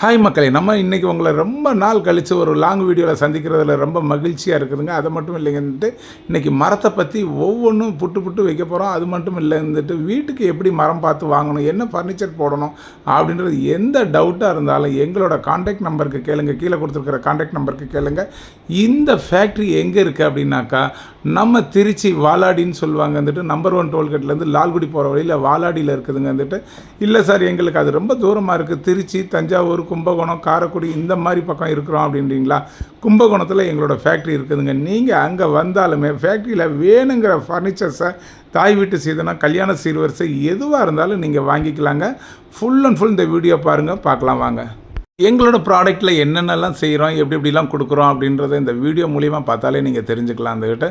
Hi மக்களே நம்ம இன்றைக்கி உங்களை ரொம்ப நாள் கழித்து ஒரு லாங் வீடியோவில் சந்திக்கிறதுல ரொம்ப மகிழ்ச்சியாக இருக்குதுங்க. அது மட்டும் இல்லைங்கன்ட்டு இன்றைக்கி மரத்தை பற்றி ஒவ்வொன்றும் புட்டு புட்டு வைக்க போகிறோம் அது மட்டும் இல்லைன்னுட்டு வீட்டுக்கு எப்படி மரம் பார்த்து வாங்கணும் என்ன ஃபர்னிச்சர் போடணும் அப்படின்றது எந்த டவுட்டாக இருந்தாலும் எங்களோட காண்டாக்ட் நம்பருக்கு கேளுங்க. கீழே கொடுத்துருக்குற காண்டாக்ட் நம்பருக்கு கேளுங்க. இந்த ஃபேக்ட்ரி எங்கே இருக்குது அப்படின்னாக்கா நம்ம திருச்சி வாலாடின்னு சொல்லுவாங்க வந்துட்டு நம்பர் ஒன் டோல்கேட்லேருந்து லால்குடி போகிற வழியில் வாலாடியில் இருக்குதுங்க வந்துட்டு இல்லை சார் எங்களுக்கு அது ரொம்ப தூரமாக இருக்குது திருச்சி தஞ்சாவூர் கும்பகோணம் காரைக்குடி இந்த மாதிரி பக்கம் இருக்கிறோம் அப்படின்றீங்களா? கும்பகோணத்தில் எங்களோட ஃபேக்ட்ரி இருக்குதுங்க. நீங்கள் அங்கே வந்தாலுமே ஃபேக்ட்ரியில் வேணுங்கிற ஃபர்னிச்சர்ஸை தாய் வீட்டு சீதனா கல்யாண சீர்வரிசை எதுவாக இருந்தாலும் நீங்கள் வாங்கிக்கலாங்க. ஃபுல் அண்ட் ஃபுல் இந்த வீடியோ பாருங்கள் பார்க்கலாம் வாங்க. எங்களோட ப்ராடக்ட்டில் என்னென்னலாம் செய்கிறோம் எப்படி எப்படிலாம் கொடுக்குறோம் அப்படின்றத இந்த வீடியோ மூலிமா பார்த்தாலே நீங்கள் தெரிஞ்சுக்கலாம் அந்த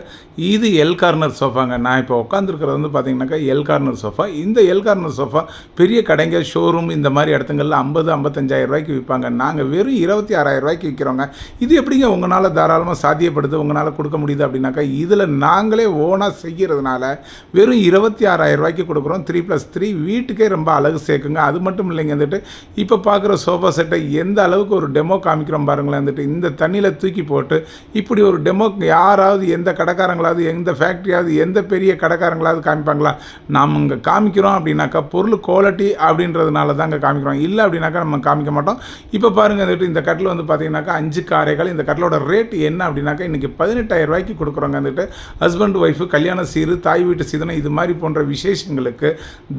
இது எல் கார்னர் சோஃபாங்க நான் இப்போ உட்காந்துருக்கிறது வந்து பார்த்தீங்கன்னாக்கா எல் கார்னர் சோஃபா இந்த எல் கார்னர் சோஃபா பெரிய கடைங்க ஷோரூம் இந்த மாதிரி இடத்துங்களில் ஐம்பது ஐம்பத்தஞ்சாயிரம் ரூபாய்க்கு விற்பாங்க. நாங்கள் வெறும் இருபத்தி ஆறாயிரம் ரூபாய்க்கு விற்கிறோங்க இது எப்படிங்க உங்களால் தாராளமாக சாத்தியப்படுது? உங்களால் கொடுக்க முடியுது அப்படின்னாக்கா இதில் நாங்களே ஓனாக செய்கிறதுனால வெறும் இருபத்தி ஆறாயிரம் ரூபாய்க்கு கொடுக்குறோம். த்ரீ ப்ளஸ் த்ரீ வீட்டுக்கே ரொம்ப அழகு சேர்க்குங்க. அது மட்டும் இல்லைங்க வந்துட்டு இப்போ பார்க்குற சோஃபா செட்டை எந்த அளவுக்கு ஒரு டெமோ காமிக்கிறோம் பாருங்களேன் வந்துட்டு இந்த தண்ணியில் தூக்கி போட்டு இப்படி ஒரு டெமோ யாராவது எந்த கடைக்காரங்களாவது எந்த ஃபேக்ட்ரியாவது எந்த பெரிய கடைக்காரங்களாவது காமிப்பாங்களா? நாம் இங்கே காமிக்கிறோம் அப்படின்னாக்கா பொருள் குவாலிட்டி அப்படின்றதுனால தாங்க காமிக்கிறோம். இல்லை அப்படின்னாக்கா நம்ம காமிக்க மாட்டோம். இப்போ பாருங்கள் வந்துட்டு இந்த கட்டில் வந்து பார்த்தீங்கன்னாக்கா அஞ்சு காரைகள் இந்த கட்டிலோட ரேட் என்ன அப்படின்னாக்கா இன்றைக்கி பதினெட்டாயிரம் ரூபாய்க்கு கொடுக்குறோங்க வந்துட்டு. ஹஸ்பண்ட் ஒய்ஃபு கல்யாண சீரு தாய் வீட்டு சீதனை இது மாதிரி போன்ற விசேஷங்களுக்கு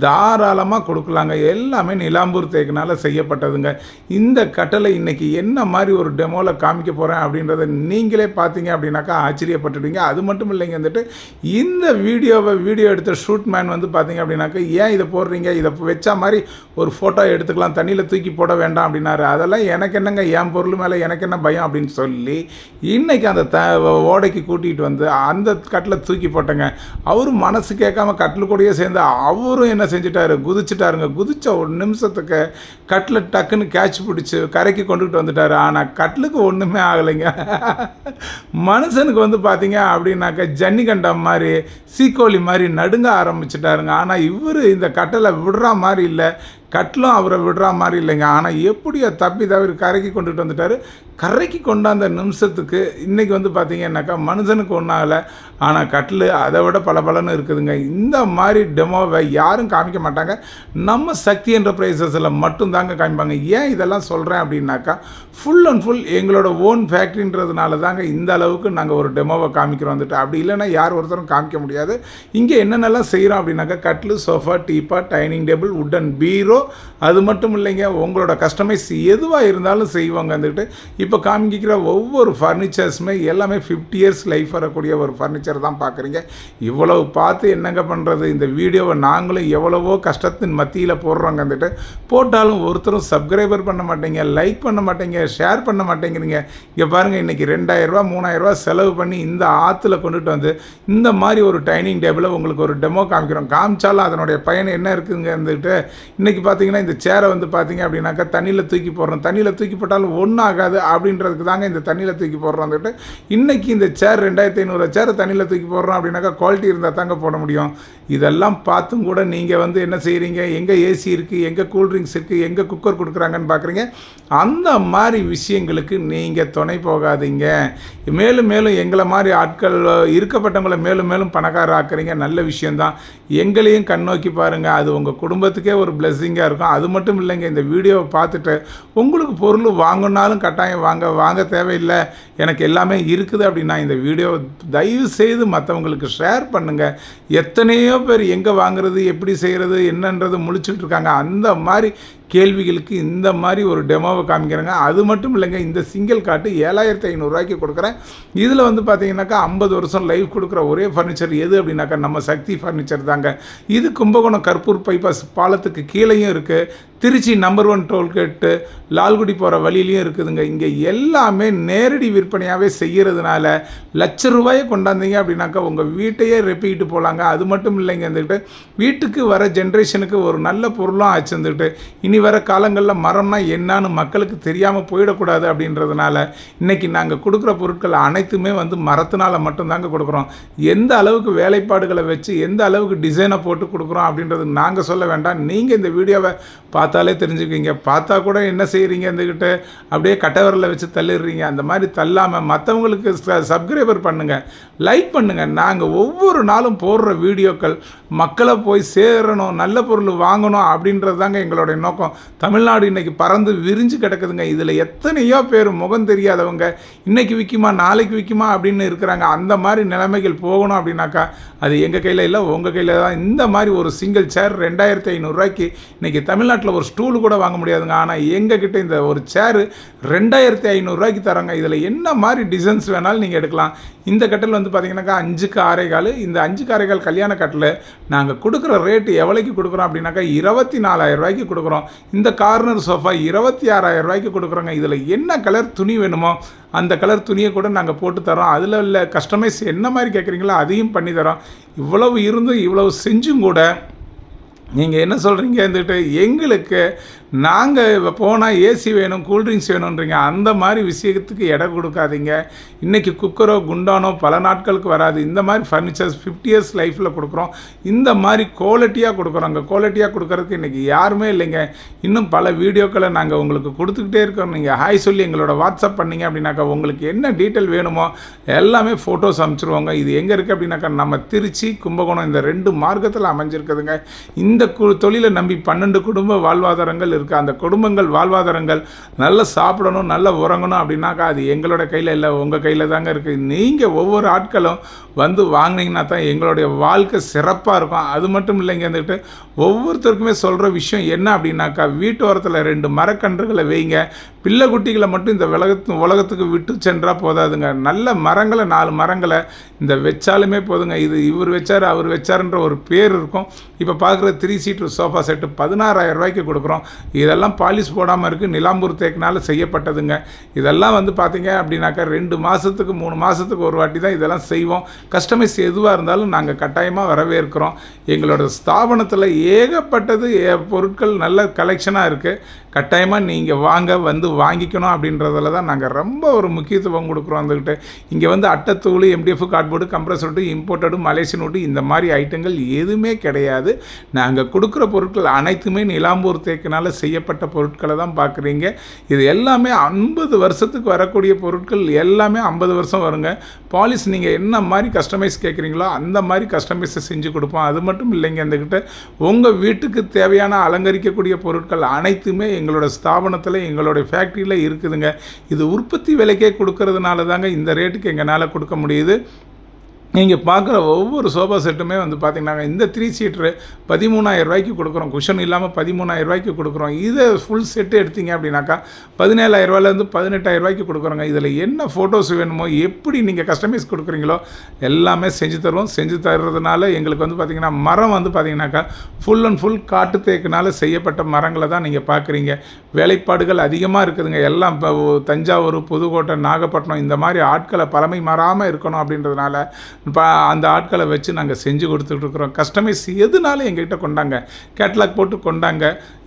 தாராளமாக கொடுக்கலாங்க. எல்லாமே நிலாம்பூர் தேக்கினால் செய்யப்பட்டதுங்க. இந்த கட்டளை இன்றைக்கி என்ன மாதிரி ஒரு டெமோவில் காமிக்க போகிறேன் அப்படின்றத நீங்களே பார்த்தீங்க அப்படின்னாக்கா ஆச்சரியப்பட்டுடுவீங்க. அது மட்டும் இல்லைங்க வந்துட்டு இந்த வீடியோவை வீடியோ எடுத்த ஷூட் மேன் வந்து பார்த்தீங்க அப்படின்னாக்கா ஏன் இதை போடுறீங்க? இதை வச்சா மாதிரி ஒரு ஃபோட்டோ எடுத்துக்கலாம். தண்ணியில் தூக்கி போட வேண்டாம் அப்படின்னாரு. அதெல்லாம் எனக்கு என்னங்க? என் பொருள் மேலே எனக்கு என்ன பயம் அப்படின்னு சொல்லி இன்றைக்கி அந்த த ஓடைக்கு கூட்டிகிட்டு வந்து அந்த கட்டில் தூக்கி போட்டேங்க. அவரும் மனசு கேட்காம கட்டில் கூடயே சேர்ந்து அவரும் என்ன செஞ்சிட்டாரு? குதிச்சிட்டாருங்க. குதித்த ஒரு நிமிஷத்துக்கு கட்டில் டக்குன்னு கேட்ச் பிடிச்சி கரைக்கு கொண்டுகிட்டு வந்துட்டார். ஆனால் கட்டிலுக்கு ஒன்றுமே ஆகலைங்க. மனுஷனுக்கு வந்து பார்த்தீங்க அப்படின்னாக்கா ஜன்னிகண்டம் மாதிரி சீக்கோழி மாதிரி நடுங்க ஆரம்பிச்சிட்டாருங்க. ஆனால் இவர் இந்த கட்டலை விடுற மாதிரி இல்லை. கட்டிலும் அவரை விடுற மாதிரி இல்லைங்க. ஆனால் எப்படியோ தப்பி தவிர கரைக்கு கொண்டுட்டு வந்துட்டார்? கரைக்கு கொண்டாந்த நிமிஷத்துக்கு இன்றைக்கி வந்து பார்த்தீங்கன்னாக்கா மனுஷனுக்கு ஒன்றாகலை ஆனால் கட்டில் அதை விட பல பலன்னு இருக்குதுங்க. இந்த மாதிரி டெமோவை யாரும் காமிக்க மாட்டாங்க. நம்ம சக்தி என்டர்பிரைசஸில் மட்டும்தாங்க காமிப்பாங்க. ஏன் இதெல்லாம் சொல்கிறேன் அப்படின்னாக்கா ஃபுல் அண்ட் ஃபுல் எங்களோட ஓன் ஃபேக்ட்ரின்றதுனால தாங்க இந்த அளவுக்கு நாங்கள் ஒரு டெமோவை காமிக்கிறோம் வந்துட்டு. அப்படி இல்லைன்னா யார் ஒருத்தரும் காமிக்க முடியாது. இங்கே என்னென்னலாம் செய்கிறோம் அப்படின்னாக்கா கட்டில் சோஃபா டீப்பா டைனிங் டேபிள் உட்டன் பீரோ அது மட்டும் இல்லைங்க உங்களோட கஸ்டமைஸ் எதுவாக இருந்தாலும் செய்வாங்க வந்துட்டு இப்போ காமிக்கிற ஒவ்வொரு ஃபர்னிச்சர்ஸுமே எல்லாமே ஃபிஃப்டி இயர்ஸ் லைஃப் வரக்கூடிய ஒரு ஃபர்னிச்சர் தான் பார்க்குறீங்க இவ்வளவு பார்த்து என்னங்க பண்ணுறது இந்த வீடியோவை நாங்களும் எவ்வளவோ கஷ்டத்தின் மத்தியில் போடுறோங்க வந்துட்டு. போட்டாலும் ஒருத்தரும் சப்ஸ்கிரைபர் பண்ண மாட்டேங்க லைக் பண்ண மாட்டேங்க ஷேர் பண்ண மாட்டேங்கிறீங்க. இங்கே பாருங்கள் இன்றைக்கி ரெண்டாயிரரூபா மூணாயிரரூபா செலவு பண்ணி இந்த ஆற்றுல கொண்டுட்டு வந்து இந்த மாதிரி ஒரு டைனிங் டேபிளை உங்களுக்கு ஒரு டெமோ காமிக்கிறோம். காமிச்சாலும் அதனுடைய பயன் என்ன இருக்குதுங்க வந்துட்டு? இன்றைக்கி பார்த்தீங்கன்னா இந்த சேரை வந்து பார்த்தீங்க அப்படின்னாக்கா தண்ணியில் தூக்கி போடுறோம். தண்ணியில் தூக்கி போட்டாலும் ஒன்றும் ஆகாது அப்படின்றதுக்கு தாங்க இந்த தண்ணியில் தூக்கி போடுறோம் வந்துட்டு இன்றைக்கி இந்த சேர் ரெண்டாயிரத்தி ஐநூறு சேரை தண்ணியில் தூக்கி போடுறோம் அப்படின்னாக்கா குவாலிட்டி இருந்தால் தாங்க போட முடியும். இதெல்லாம் பார்த்தும் கூட நீங்கள் வந்து என்ன செய்கிறீங்க எங்கே ஏசி இருக்குது எங்கே கூல்ட்ரிங்க்ஸ் இருக்குது எங்கே குக்கர் கொடுக்குறாங்கன்னு பார்க்குறீங்க. அந்த மாதிரி விஷயங்களுக்கு நீங்கள் துணை போகாதீங்க. மேலும் மேலும் எங்களை மாதிரி ஆட்கள் இருக்கப்பட்டவங்களை மேலும் மேலும் பணக்கார ஆக்குறீங்க நல்ல விஷயந்தான் எங்களையும் கண்ணோக்கி பாருங்கள் அது உங்கள் குடும்பத்துக்கே ஒரு பிளெஸ்ஸிங்காக இருக்கும்? அது மட்டும் இல்லைங்க இந்த வீடியோவை பார்த்துட்டு உங்களுக்கு பொருள் வாங்கினாலும் கட்டாயம் வாங்க வாங்க தேவையில்லை எனக்கு எல்லாமே இருக்குது அப்படின்னா இந்த வீடியோவை தயவு செய்து மற்றவங்களுக்கு ஷேர் பண்ணுங்கள் எத்தனையோ பேர் எங்கே வாங்குறது எப்படி செய்கிறது என்னன்றது முழிச்சுட்டு இருக்காங்க. அந்த மாதிரி கேள்விகளுக்கு இந்த மாதிரி ஒரு டெமோவை காமிக்கிறாங்க. அது மட்டும் இல்லைங்க இந்த சிங்கிள் காட்டு ஏழாயிரத்தி ஐநூறுரூவாய்க்கு கொடுக்குறேன். இதில் வந்து பார்த்தீங்கன்னாக்கா ஐம்பது வருஷம் லைஃப் கொடுக்குற ஒரே ஃபர்னிச்சர் எது அப்படின்னாக்கா நம்ம சக்தி ஃபர்னிச்சர் தாங்க. இது கும்பகோணம் கற்பூர் பைபாஸ் பாலத்துக்கு கீழேயும் இருக்குது Trichy number one tollgate Lalgudi போகிற வழியிலையும் இருக்குதுங்க. இங்கே எல்லாமே நேரடி விற்பனையாகவே செய்கிறதுனால லட்ச ரூபாயை கொண்டாந்தீங்க அப்படின்னாக்கா உங்கள் வீட்டையே ரெப்பிக்கிட்டு போகலாங்க அது மட்டும் இல்லைங்க இருந்துக்கிட்டு வீட்டுக்கு வர ஜென்ரேஷனுக்கு ஒரு நல்ல பொருளும் ஆச்சு இருந்துக்கிட்டு இனி இனி வர காலங்களில் மரம்னா என்னன்னு மக்களுக்கு தெரியாமல் போயிடக்கூடாது அப்படின்றதுனால இன்றைக்கி நாங்கள் கொடுக்குற பொருட்கள் அனைத்துமே வந்து மரத்தினால் மட்டும்தாங்க கொடுக்குறோம். எந்த அளவுக்கு வேலைப்பாடுகளை வச்சு எந்த அளவுக்கு டிசைனை போட்டு கொடுக்குறோம் அப்படின்றது நாங்கள் சொல்ல வேண்டாம். நீங்கள் இந்த வீடியோவை பார்த்தாலே தெரிஞ்சுக்குவீங்க. பார்த்தா கூட என்ன செய்கிறீங்க இந்தக்கிட்ட அப்படியே கட்டவரில் வச்சு தள்ளிடுறீங்க. அந்த மாதிரி தள்ளாமல் மற்றவங்களுக்கு சப்ஸ்கிரைபர் பண்ணுங்கள் லைக் பண்ணுங்கள் நாங்கள் ஒவ்வொரு நாளும் போடுற வீடியோக்கள் மக்களை போய் சேரணும் நல்ல பொருள் வாங்கணும் அப்படின்றது தாங்க எங்களுடைய நோக்கம். தமிழ்நாடு இன்றைக்கி பறந்து விரிஞ்சு கிடக்குதுங்க. இதில் எத்தனையோ பேர் முகம் தெரியாதவங்க இன்றைக்கி விற்குமா நாளைக்கு விற்குமா அப்படின்னு இருக்கிறாங்க. அந்த மாதிரி நிலைமைகள் போகணும் அப்படின்னாக்கா அது எங்கள் கையில் இல்லை உங்கள் கையில் தான். இந்த மாதிரி ஒரு சிங்கிள் சேர் ரெண்டாயிரத்தி ஐநூறுரூவாய்க்கு இன்றைக்கி தமிழ்நாட்டில் ஒரு ஸ்டூல் கூட வாங்க முடியாதுங்க. ஆனால் எங்கள் கிட்டே இந்த ஒரு சேரு ரெண்டாயிரத்தி ஐநூறுரூவாய்க்கு தராங்க இதில் என்ன மாதிரி டிசைன்ஸ் வேணாலும் நீங்கள் எடுக்கலாம். இந்த கட்டில் வந்து பார்த்தீங்கன்னாக்கா அஞ்சுக்கு ஆறே கால். இந்த அஞ்சுக்கு ஆறே கால் கல்யாண கட்டில் நாங்கள் கொடுக்குற ரேட்டு எவ்வளோக்கு கொடுக்குறோம் அப்படின்னாக்கா இருபத்தி நாலாயிரம் ரூபாய்க்கு கொடுக்குறோம். இந்த கார்னர் சோஃபா இருபத்தி ஆறாயிரம் ரூபாய்க்கு கொடுக்குறோங்க. இதில் என்ன கலர் துணி வேணுமோ அந்த கலர் துணியை கூட நாங்கள் போட்டு தரோம். அதில் உள்ள கஸ்டமைஸ் என்ன மாதிரி கேட்குறீங்களோ அதையும் பண்ணி தரோம். இவ்வளவு இருந்தும் இவ்வளவு செஞ்சும் கூட நீங்கள் என்ன சொல்கிறீங்க இருந்துக்கிட்டு எங்களுக்கு நாங்கள் போனால் ஏசி வேணும் கூல்ட்ரிங்க்ஸ் வேணுன்றீங்க அந்த மாதிரி விஷயத்துக்கு இடம் கொடுக்காதீங்க. இன்றைக்கி குக்கரோ குண்டானோ பல நாட்களுக்கு வராது. இந்த மாதிரி ஃபர்னிச்சர்ஸ் ஃபிஃப்டி இயர்ஸ் லைஃப்பில் கொடுக்குறோம். இந்த மாதிரி குவாலிட்டியாக கொடுக்குறோம். அங்கே குவாலிட்டியாக கொடுக்குறதுக்கு இன்றைக்கி யாருமே இல்லைங்க. இன்னும் பல வீடியோக்களை நாங்கள் உங்களுக்கு கொடுத்துக்கிட்டே இருக்கோம். நீங்கள் ஹாய் சொல்லி எங்களோட வாட்ஸ்அப் பண்ணிங்க அப்படின்னாக்கா உங்களுக்கு என்ன டீட்டெயில் வேணுமோ எல்லாமே ஃபோட்டோஸ் அனுப்பிச்சிருவாங்க. இது எங்கே இருக்குது அப்படின்னாக்கா நம்ம திருச்சி கும்பகோணம் இந்த ரெண்டு மார்க்கத்தில் அமைஞ்சிருக்குதுங்க. இந்த கு தொழிலை நம்பி பன்னெண்டு குடும்ப வாழ்வாதாரங்கள் இருக்குது அந்த குடும்பங்கள் வாழ்வாதாரங்கள் நல்லா சாப்பிடணும் நல்லா உறங்கணும் அப்படின்னாக்கா அது எங்களோட கையில் இல்லை உங்கள் கையில் தாங்க இருக்குது நீங்கள் ஒவ்வொரு ஆட்களும் வந்து வாங்கினீங்கன்னா தான் எங்களுடைய வாழ்க்கை சிறப்பாக இருக்கும். அது மட்டும் இல்லைங்க வந்துட்டு ஒவ்வொருத்தருக்குமே சொல்கிற விஷயம் என்ன அப்படின்னாக்கா வீட்டோரத்தில் ரெண்டு மரக்கன்றுகளை வைங்க. பிள்ளை குட்டிகளை மட்டும் இந்த உலகத்து உலகத்துக்கு விட்டு சென்றால் போதாதுங்க. நல்ல மரங்களை நாலு மரங்களை இந்த வச்சாலுமே போதுங்க. இது இவர் வச்சார் அவர் வச்சாருன்ற ஒரு பேர் இருக்கும். இப்போ பார்க்குற த்ரீ சீட்டர் சோஃபா செட்டு பதினாறாயிரம் ரூபாய்க்கு கொடுக்குறோம். இதெல்லாம் பாலிஷ் போடாமல் இருக்குது நிலாம்பூர் தேக்கினால் செய்யப்பட்டதுங்க. இதெல்லாம் வந்து பார்த்தீங்க அப்படின்னாக்கா ரெண்டு மாதத்துக்கு மூணு மாதத்துக்கு ஒரு வாட்டி தான் இதெல்லாம் செய்வோம். கஸ்டமைஸ் எதுவாக இருந்தாலும் நாங்கள் கட்டாயமாக வரவேற்கிறோம். எங்களோட ஸ்தாபனத்தில் ஏகப்பட்டது பொருட்கள் நல்ல கலெக்ஷனாக இருக்குது கட்டாயமாக நீங்கள் வாங்க வந்து வாங்கிக்கணும் அப்படின்றதில் தான் நாங்கள் ரொம்ப ஒரு முக்கியத்துவம் கொடுக்குறோம் வந்துக்கிட்டு இங்கே வந்து அட்டத்தூள் எம்டிஎஃப் கார்ட்போர்டு கம்ப்ரஸர் விட்டு இம்போர்ட்டடு மலேசியன் நோட்டு இந்த மாதிரி ஐட்டங்கள் எதுவுமே கிடையாது. நாங்கள் கொடுக்குற பொருட்கள் அனைத்துமே நிலாம்பூர் தேக்கினால் செய்யப்பட்ட பொருட்களை தான் பார்க்குறீங்க. இது எல்லாமே ஐம்பது வருஷத்துக்கு வரக்கூடிய பொருட்கள் எல்லாமே ஐம்பது வருஷம் வருங்க. பாலிஸ் நீங்கள் என்ன மாதிரி கஸ்டமைஸ் கேட்குறீங்களோ அந்த மாதிரி கஸ்டமைஸை செஞ்சு கொடுப்போம். அது மட்டும் இல்லைங்க அந்தக்கிட்ட உங்கள் வீட்டுக்கு தேவையான அலங்கரிக்கக்கூடிய பொருட்கள் அனைத்துமே எங்களோட ஸ்தாபனத்தில் எங்களோட ஃபேக்ட்ரியில் இருக்குதுங்க. இது உற்பத்தி விலைக்கே கொடுக்கறதுனால தாங்க இந்த ரேட்டுக்கு எங்களால் கொடுக்க முடியுது. நீங்கள் பார்க்குற ஒவ்வொரு சோஃபா செட்டுமே வந்து பார்த்திங்கன்னா இந்த த்ரீ சீட்ரு பதிமூணாயிரம் ரூபாய்க்கு கொடுக்குறோம். குஷன் இல்லாமல் பதிமூணாயிரம் ரூபாய்க்கு கொடுக்குறோம். இதை ஃபுல் செட்டு எடுத்தீங்க அப்படின்னாக்கா பதினேழாயிரம் ரூபாயிலேருந்து பதினெட்டாயிரம் ரூபாய்க்கு கொடுக்குறோங்க. இதில் என்ன ஃபோட்டோஸ் வேணுமோ எப்படி நீங்கள் கஸ்டமைஸ் கொடுக்குறீங்களோ எல்லாமே செஞ்சு தருவோம். செஞ்சு தர்றதுனால எங்களுக்கு வந்து பார்த்திங்கன்னா மரம் வந்து பார்த்திங்கனாக்கா ஃபுல் அண்ட் ஃபுல் காட்டு தேக்கினால் செய்யப்பட்ட மரங்களை தான் நீங்கள் பார்க்குறீங்க. வேலைப்பாடுகள் அதிகமாக இருக்குதுங்க. எல்லாம் இப்போ தஞ்சாவூர் புதுக்கோட்டை நாகப்பட்டினம் இந்த மாதிரி ஆட்களை பழமை மாறாமல் இருக்கணும் அப்படின்றதுனால இப்போ அந்த ஆட்களை வச்சு நாங்கள் செஞ்சு கொடுத்துட்ருக்குறோம். கஸ்டமைஸ் எதுனாலும் எங்ககிட்ட கொண்டாங்க. கேட்லாக் போட்டு கொண்டாங்க.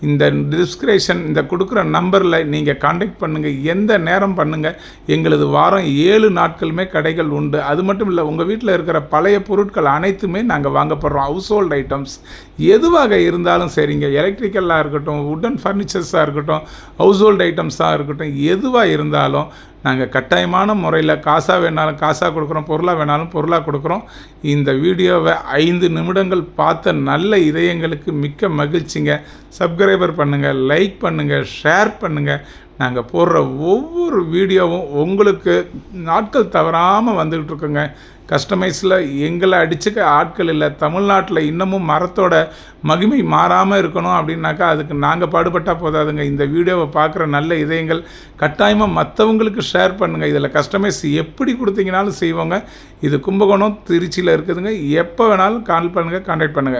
இந்த டிஸ்கிரிப்ஷன் இந்த கொடுக்குற நம்பரில் நீங்கள் காண்டாக்ட் பண்ணுங்கள் எந்த நேரம் பண்ணுங்கள் எங்களது வாரம் ஏழு நாட்களுமே கடைகள் உண்டு. அது மட்டும் இல்லை உங்கள் வீட்டில் இருக்கிற பழைய பொருட்கள் அனைத்துமே நாங்கள் வாங்கப்படுறோம் ஹவுஸ் ஹோல்ட் ஐட்டம்ஸ் எதுவாக இருந்தாலும் சரிங்க. எலக்ட்ரிக்கலாக இருக்கட்டும் உட்டன் ஃபர்னிச்சர்ஸாக இருக்கட்டும் ஹவுஸ் ஹோல்ட் ஐட்டம்ஸாக இருக்கட்டும் எதுவாக இருந்தாலும் நாங்கள் கட்டாயமான முறையில் காசாக வேணாலும் காசாக கொடுக்குறோம் பொருளாக வேணாலும் பொருளாக கொடுக்குறோம். இந்த வீடியோவை ஐந்து நிமிடங்கள் பார்த்த நல்ல இதயங்களுக்கு மிக்க மகிழ்ச்சிங்க. சப்ஸ்கிரைபர் பண்ணுங்கள் லைக் பண்ணுங்கள் ஷேர் பண்ணுங்கள் நாங்கள் போடுற ஒவ்வொரு வீடியோவும் உங்களுக்கு நாட்கள் தவறாமல் வந்துக்கிட்டு இருக்குங்க. கஸ்டமைஸில் எங்களை அடிச்சுக்க ஆட்கள் இல்லை. தமிழ்நாட்டில் இன்னமும் மரத்தோட மகிமை மாறாமல் இருக்கணும் அப்படின்னாக்கா அதுக்கு நாங்கள் பாடுபட்டால் போதாதுங்க. இந்த வீடியோவை பார்க்குற நல்ல இதயங்கள் கட்டாயமாக மற்றவங்களுக்கு ஷேர் பண்ணுங்கள் இதில் கஸ்டமைஸ் எப்படி கொடுத்தீங்கனாலும் செய்வோங்க. இது கும்பகோணம் திருச்சியில் இருக்குதுங்க. எப்போ வேணாலும் கால் பண்ணுங்கள் கான்டாக்ட் பண்ணுங்கள்